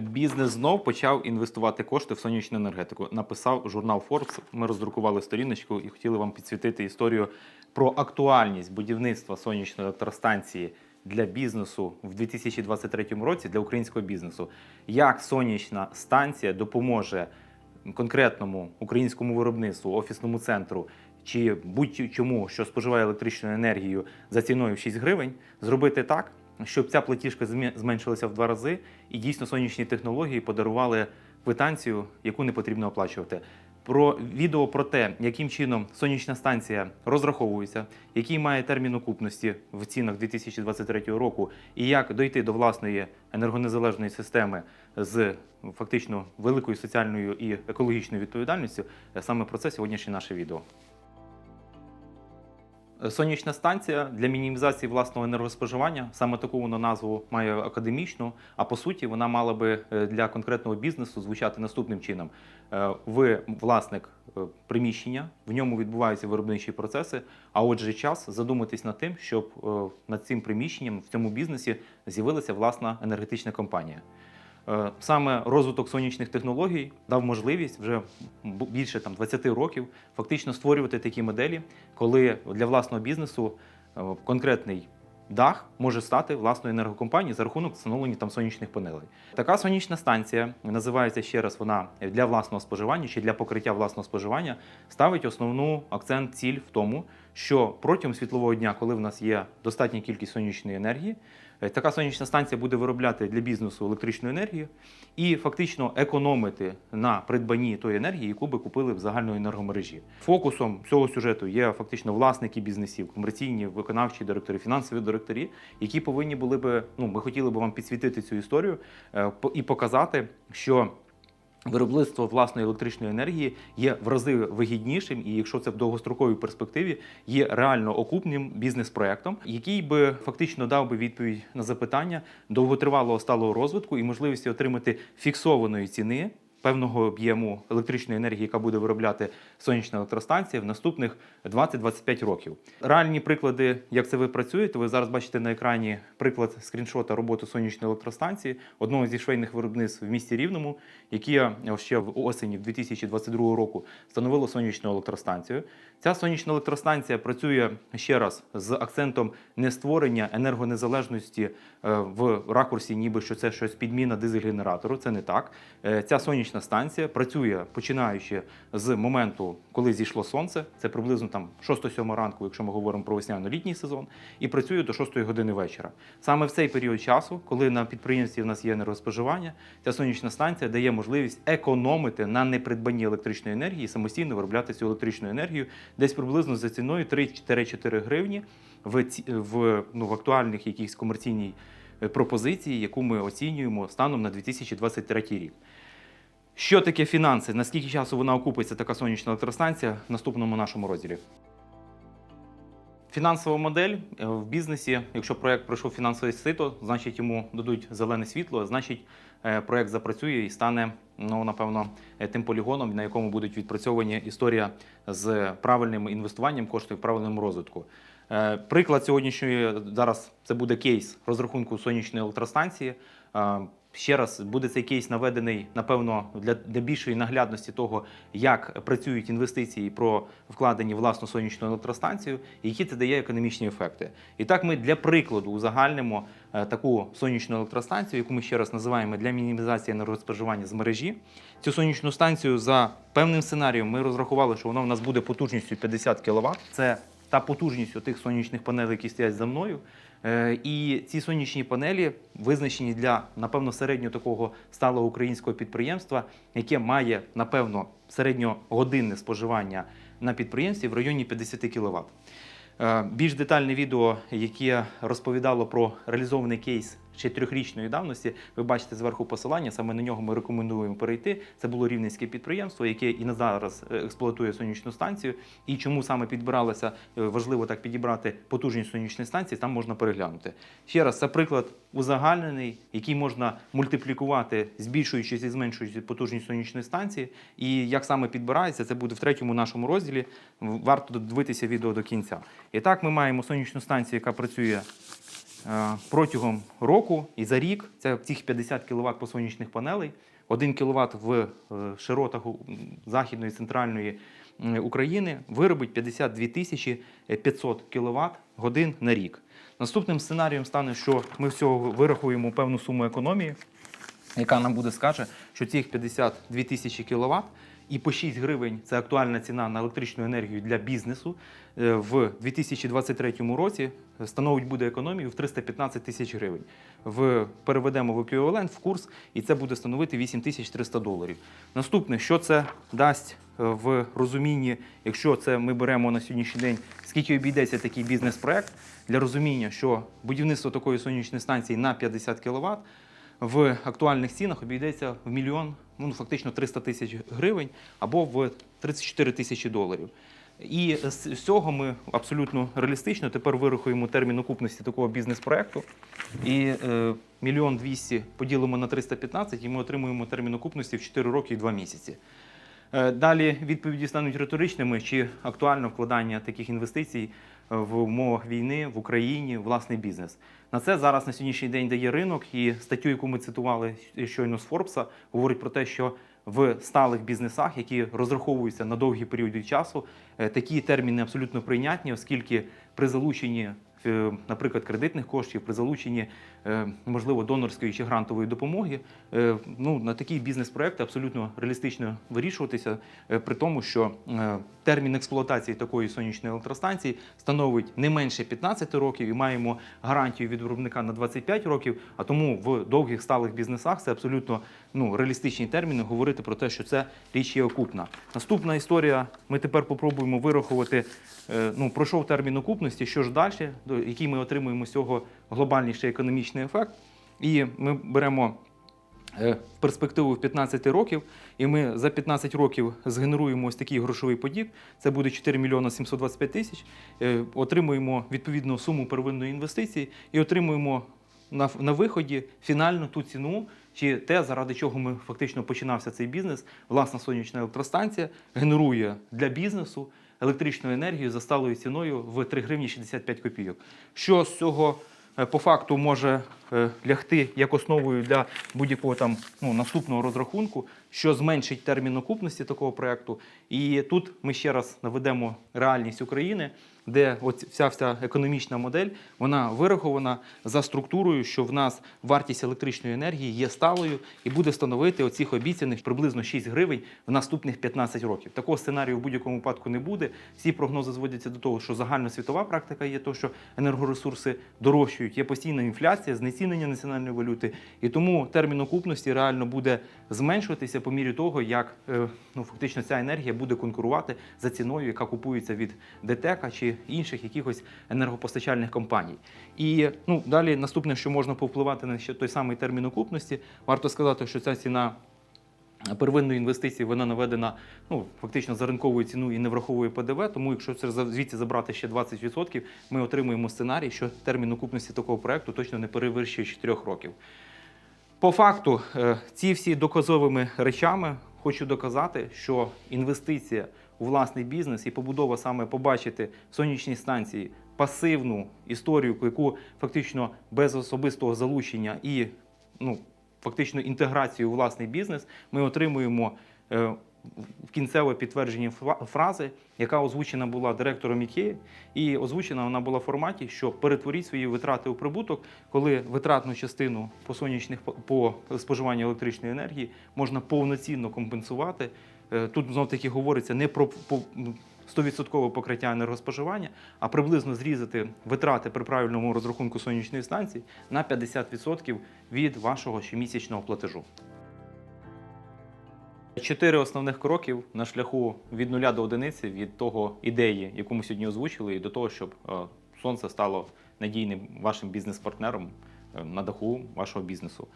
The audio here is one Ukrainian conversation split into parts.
Бізнес знов почав інвестувати кошти в сонячну енергетику. Написав журнал Forbes. Ми роздрукували сторіночку і хотіли вам підсвітити історію про актуальність будівництва сонячної електростанції для бізнесу в 2023 році для українського бізнесу. Як сонячна станція допоможе конкретному українському виробництву, офісному центру чи будь-чому, що споживає електричну енергію за ціною в 6 гривень, зробити так, щоб ця платіжка зменшилася в два рази, і дійсно сонячні технології подарували квитанцію, яку не потрібно оплачувати. Про відео про те, яким чином сонячна станція розраховується, який має термін окупності в цінах 2023 року, і як дойти до власної енергонезалежної системи з фактично великою соціальною і екологічною відповідальністю. Саме про це сьогоднішнє наше відео. Сонячна станція для мінімізації власного енергоспоживання, саме таку вона назву має академічну, а по суті вона мала би е, для конкретного бізнесу звучати наступним чином: Е, ви власник е, приміщення, в ньому відбуваються виробничі процеси. А отже, час задуматись над тим, щоб над цим приміщенням в цьому бізнесі з'явилася власна енергетична компанія. Е, Саме розвиток сонячних технологій дав можливість вже більше там 20 років фактично створювати такі моделі, коли для власного бізнесу е, конкретний дах може стати власною енергокомпанією за рахунок встановлення там сонячних панелей. Така сонячна станція називається ще раз вона для власного споживання чи для покриття власного споживання, ставить основну акцент ціль в тому, що протягом світлового дня, коли в нас є достатня кількість сонячної енергії, Така сонячна станція буде виробляти для бізнесу електричну енергію і фактично економити на придбанні тої енергії, яку би купили в загальної енергомережі. Фокусом цього сюжету є фактично власники бізнесів, комерційні, виконавчі директори, фінансові директорі, які повинні були би. Ну, ми хотіли би вам підсвітити цю історію е, і показати, що. Виробництво власної електричної енергії є в рази вигіднішим, і якщо це в довгостроковій перспективі, є реально окупним бізнес-проектом, який би фактично дав би відповідь на запитання довготривалого сталого розвитку і можливості отримати фіксованої ціни певного об'єму електричної енергії, яка буде виробляти сонячна електростанція в наступних 20-25 років. Реальні приклади, як це ви працюєте, ви зараз бачите на екрані приклад скріншота роботи сонячної електростанції одного зі швейних виробництв в місті Рівному, які ще в осені 2022 року встановило сонячну електростанцію. Ця сонячна електростанція працює ще раз з акцентом не створення енергонезалежності е, в ракурсі, ніби що це щось підміна дизель-генератору. Це не так. Е, Ця сонячна станція працює починаючи з моменту, коли зійшло сонце. Це приблизно там 6-7 ранку, якщо ми говоримо про весняно-літній сезон, і працює до 6 години вечора. Саме в цей період часу, коли на підприємстві в нас є енергоспоживання, ця сонячна станція дає можливість економити на непридбанні електричної енергії, самостійно виробляти цю електричну енергію десь приблизно за ціною 3-4 гривні в, в, ну, в актуальних якихось комерційній е, пропозиції, яку ми оцінюємо станом на 2023 рік. Що таке фінанси? Наскільки часу вона окупиться, така сонячна електростанція в наступному нашому розділі? Фінансова модель е, в бізнесі, якщо проект пройшов фінансове сито, значить йому дадуть зелене світло, значить е, проект запрацює і стане, ну напевно, е, тим полігоном, на якому будуть відпрацьовані історія з правильним інвестуванням коштів в правильному розвитку. Приклад сьогоднішньої зараз це буде кейс розрахунку сонячної електростанції. Ще раз буде цей кейс наведений, напевно, для, для більшої наглядності того, як працюють інвестиції про вкладені власну сонячну електростанцію, які це дає економічні ефекти. І так ми для прикладу узагальнимо е, таку сонячну електростанцію, яку ми ще раз називаємо для мінімізації енергоспоживання з мережі. Цю сонячну станцію за певним сценарієм ми розрахували, що вона в нас буде потужністю 50 кВт. Це та потужність тих сонячних панелей, які стоять за мною. Е, І ці сонячні панелі визначені для, напевно, середнього такого сталого українського підприємства, яке має, напевно, середньогодинне споживання на підприємстві в районі 50 кВт. Е, Більш детальне відео, яке розповідало про реалізований кейс ще трьохрічної давності, ви бачите зверху посилання. Саме на нього ми рекомендуємо перейти. Це було рівненське підприємство, яке і на зараз е, експлуатує сонячну станцію. І чому саме підбиралося, е, важливо так підібрати потужність сонячної станції, там можна переглянути. Ще раз, це приклад узагальнений, який можна мультиплікувати, збільшуючись і зменшуючи потужність сонячної станції. І як саме підбирається, це буде в третьому нашому розділі. Варто дивитися відео до кінця. І так ми маємо сонячну станцію, яка працює протягом року і за рік це цих 50 кВт по сонячних панелей, 1 кВт в е, широтах Західної центральної України виробить 52 тисячі 500 кВт годин на рік. Наступним сценарієм стане, що ми всього вирахуємо певну суму економії, яка нам буде скаже, що цих 52 тисячі кВт і по 6 гривень це актуальна ціна на електричну енергію для бізнесу. е, В 2023 році становить буде економію в 315 тисяч гривень. В переведемо в еквівалент в курс, і це буде становити 8300 доларів. Наступне, що це дасть е, в розумінні, якщо це ми беремо на сьогоднішній день, скільки обійдеться такий бізнес-проект для розуміння, що будівництво такої сонячної станції на 50 кВт в актуальних цінах обійдеться в мільйон, ну фактично 300 тисяч гривень або в 34 тисячі доларів. І з цього ми абсолютно реалістично тепер вирахуємо термін окупності такого бізнес-проекту. І е, мільйон двісті поділимо на 315, і ми отримуємо термін окупності в 4 роки і 2 місяці. Е, Далі відповіді стануть риторичними, чи актуально вкладання таких інвестицій в умовах війни в Україні, власний бізнес. На це зараз на сьогоднішній день дає ринок, і статтю, яку ми цитували щойно з Форбса, говорить про те, що в сталих бізнесах, які розраховуються на довгі періоди часу, е, такі терміни абсолютно прийнятні, оскільки при залученні наприклад, кредитних коштів при залученні, е, можливо, донорської чи грантової допомоги, е, ну, на такі бізнес-проекти абсолютно реалістично вирішуватися, е, при тому, що е, термін експлуатації такої сонячної електростанції становить не менше 15 років і маємо гарантію від виробника на 25 років. А тому в довгих сталих бізнесах це абсолютно ну, реалістичні терміни говорити про те, що це річ є окупна. Наступна історія. Ми тепер попробуємо вирахувати. е, Ну, пройшов термін окупності, що ж далі, до- який ми отримуємо з цього глобальніший економічний ефект. І ми беремо е, перспективу в 15 років, і ми за 15 років згенеруємо ось такий грошовий подік. Це буде 4 мільйони 725 тисяч. Е, Отримуємо відповідну суму первинної інвестиції і отримуємо на, виході фінальну ту ціну, чи те, заради чого ми фактично починався цей бізнес. Власна сонячна електростанція генерує для бізнесу електричну енергію за сталою ціною в 3 гривні 65 копійок. Що з цього е, по факту може е, лягти як основою для будь-якого там ну, наступного розрахунку, що зменшить термін окупності такого проекту. І тут ми ще раз наведемо реальність України, де от вся вся економічна модель вона вирахована за структурою, що в нас вартість електричної енергії є сталою і буде становити оцих обіцяних приблизно 6 гривень в наступних 15 років. Такого сценарію в будь-якому випадку не буде. Всі прогнози зводяться до того, що загальносвітова практика є то, що енергоресурси дорожчають, є постійна інфляція, знецінення національної валюти, і тому термін окупності реально буде зменшуватися по мірі того, як е, ну фактично ця енергія буде конкурувати за ціною, яка купується від ДТЕКа чи інших якихось енергопостачальних компаній. І ну далі наступне, що можна повпливати на той самий термін окупності, варто сказати, що ця ціна. Первинної інвестиції вона наведена ну фактично за ринковою ціною і не враховує ПДВ. Тому, якщо це звідси забрати ще 20%, ми отримуємо сценарій, що термін окупності такого проекту точно не перевищує 4 років. По факту, е, ці всі доказовими речами хочу доказати, що інвестиція у власний бізнес і побудова саме побачити в сонячній станції пасивну історію, яку фактично без особистого залучення і ну, фактично інтеграцію у власний бізнес, ми отримуємо е, в кінцеве підтвердження фрази, яка озвучена була директором Ікеї, і озвучена вона була в форматі, що перетворіть свої витрати у прибуток, коли витратну частину по сонячних по споживанню електричної енергії можна повноцінно компенсувати. Е, Тут знов таки говориться не про по- ну, 100% покриття енергоспоживання, а приблизно зрізати витрати при правильному розрахунку сонячної станції на 50% від вашого щомісячного платежу. Чотири основних кроків на шляху від нуля до одиниці, від того ідеї, яку ми сьогодні озвучили, і до того, щоб е, сонце стало надійним вашим бізнес-партнером е, на даху вашого бізнесу.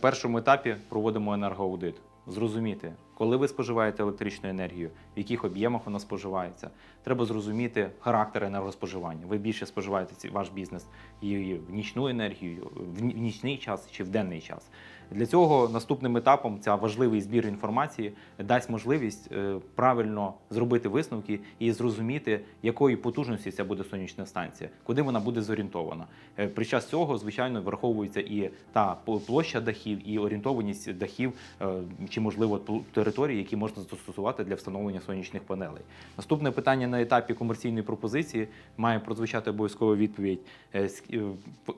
Першому етапі проводимо енергоаудит. Зрозуміти, коли ви споживаєте електричну енергію, в яких об'ємах вона споживається. Треба зрозуміти характер енергоспоживання. Ви більше споживаєте ваш бізнес її в нічну енергію, в нічний час чи в денний час. Для цього наступним етапом ця важливий збір інформації дасть можливість е, правильно зробити висновки і зрозуміти, якої потужності ця буде сонячна станція, куди вона буде зорієнтована. Е, Під час цього, звичайно, враховується і та площа дахів, і орієнтованість дахів, е, чи можливо території, які можна застосувати для встановлення сонячних панелей. Наступне питання на етапі комерційної пропозиції має прозвучати обов'язкова відповідь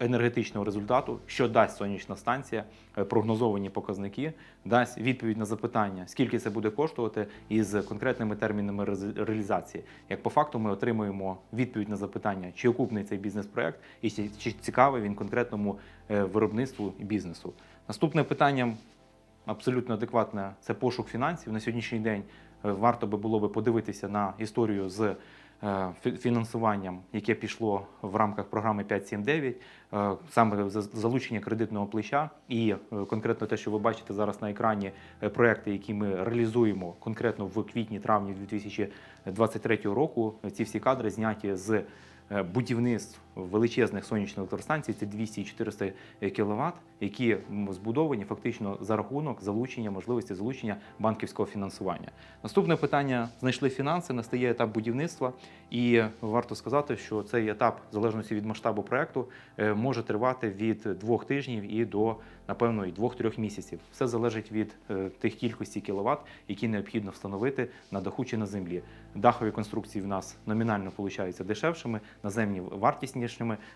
енергетичного результату, що дасть сонячна станція, прогнозовані показники, дасть відповідь на запитання, скільки це буде коштувати, із конкретними термінами реалізації. Як по факту ми отримуємо відповідь на запитання, чи окупний цей бізнес-проект, і чи, цікавий він конкретному е, виробництву і бізнесу. Наступне питання абсолютно адекватне це пошук фінансів. На сьогоднішній день е, варто би було би подивитися на історію з фінансуванням, яке пішло в рамках програми 5.7.9, е, саме за- залучення кредитного плеча, і е, конкретно те, що ви бачите зараз на екрані, е, проекти, які ми реалізуємо конкретно в квітні-травні 2023 року. Ці всі кадри зняті з е, будівництв величезних сонячних електростанцій, це 200 і 400 кВт, які збудовані фактично за рахунок залучення, можливості залучення банківського фінансування. Наступне питання: знайшли фінанси, настає етап будівництва, і варто сказати, що цей етап, в залежності від масштабу проекту, е, може тривати від двох тижнів і до напевно і двох-трьох місяців. Все залежить від е, тих кількості кіловат, які необхідно встановити на даху чи на землі. Дахові конструкції в нас номінально получаються дешевшими, наземні вартіснішими,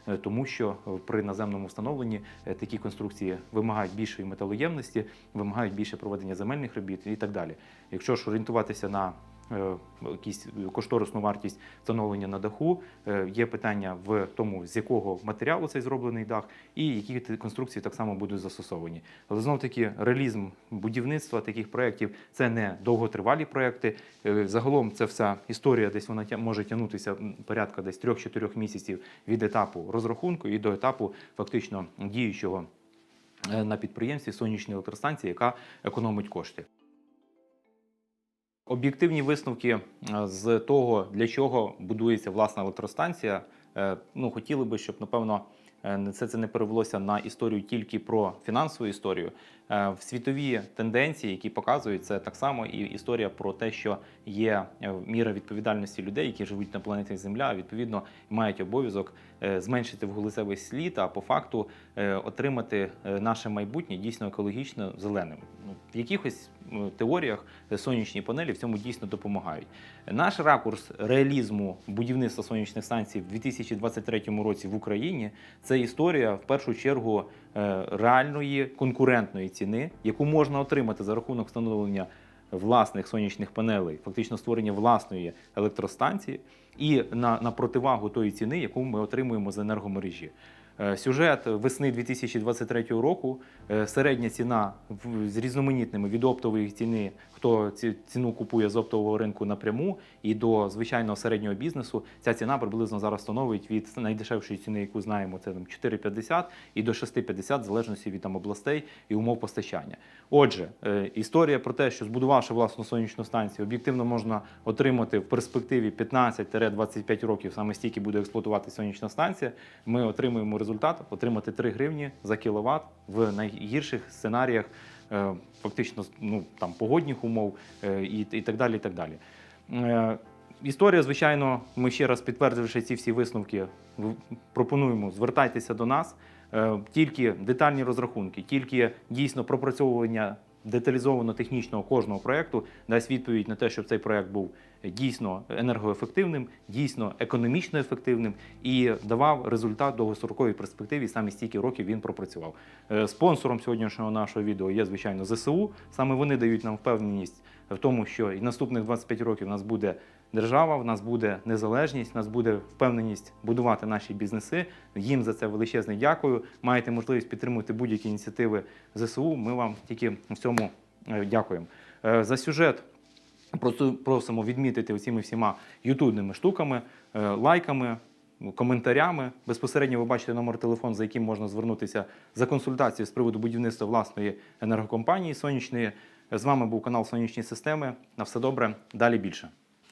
е, тому що е, при наземному встановленні е, такі конструкції вимагають більшої металоємності, вимагають більше проведення земельних робіт і так далі. Якщо ж орієнтуватися на якісь кошторисну вартість встановлення на даху, е, є питання в тому, з якого матеріалу цей зроблений дах, і які конструкції так само будуть застосовані. Але знов таки реалізм будівництва таких проєктів це не довготривалі проєкти. Е, Загалом це вся історія, десь вона може тягнутися порядка десь 3-4 місяців від етапу розрахунку і до етапу фактично діючого е, на підприємстві сонячної електростанції, яка економить кошти. Об'єктивні висновки е, з того, для чого будується власна електростанція. е, Ну, хотіли би, щоб напевно це, це не перевелося на історію тільки про фінансову історію. Е, В світові тенденції, які показують, це так само і історія про те, що є е, міра відповідальності людей, які живуть на планеті Земля, відповідно мають обов'язок е, зменшити вуглецевий слід, а по факту отримати наше майбутнє дійсно екологічно зеленим. Ну, В якихось теоріях сонячні панелі в цьому дійсно допомагають. Наш ракурс реалізму будівництва сонячних станцій в 2023 році в Україні це історія в першу чергу реальної конкурентної ціни, яку можна отримати за рахунок встановлення власних сонячних панелей, фактично створення власної електростанції, і на, на противагу тої ціни, яку ми отримуємо з енергомережі. Е, Сюжет весни 2023 року. е, Середня ціна з різноманітними від оптової ціни, хто ці- ціну купує з оптового ринку напряму, і до звичайного середнього бізнесу. Ця ціна приблизно зараз становить від найдешевшої ціни, яку знаємо, це там 4,50 і до 6,50, в залежності від там областей і умов постачання. Отже, е, історія про те, що збудувавши власну сонячну станцію, об'єктивно можна отримати в перспективі 15-25 років саме стільки буде експлуатувати сонячна станція. Ми отримуємо результат отримати 3 гривні за кіловат в найгірших сценаріях, е, фактично ну там погодних умов е, і, і так далі. І так далі. Е, Історія, звичайно, ми ще раз підтвердивши ці всі висновки, пропонуємо звертайтеся до нас. Тільки детальні розрахунки, тільки дійсно пропрацьовування деталізовано технічного кожного проєкту дасть відповідь на те, щоб цей проєкт був дійсно енергоефективним, дійсно економічно ефективним і давав результат довгостроковій перспективі. Саме стільки років він пропрацював. Е, Спонсором сьогоднішнього нашого відео є звичайно ЗСУ. Саме вони дають нам впевненість в тому, що і наступних 25 років у нас буде держава, в нас буде незалежність, в нас буде впевненість будувати наші бізнеси. Їм за це величезне дякую. Маєте можливість підтримувати будь-які ініціативи ЗСУ. Ми вам тільки в цьому е, дякуємо. Е, За сюжет просимо відмітити оціми всіма ютубними штуками, е, лайками. Коментарями безпосередньо ви бачите номер телефону, за яким можна звернутися за консультацією з приводу будівництва власної енергокомпанії сонячної. З вами був канал Сонячні системи. На все добре, далі більше.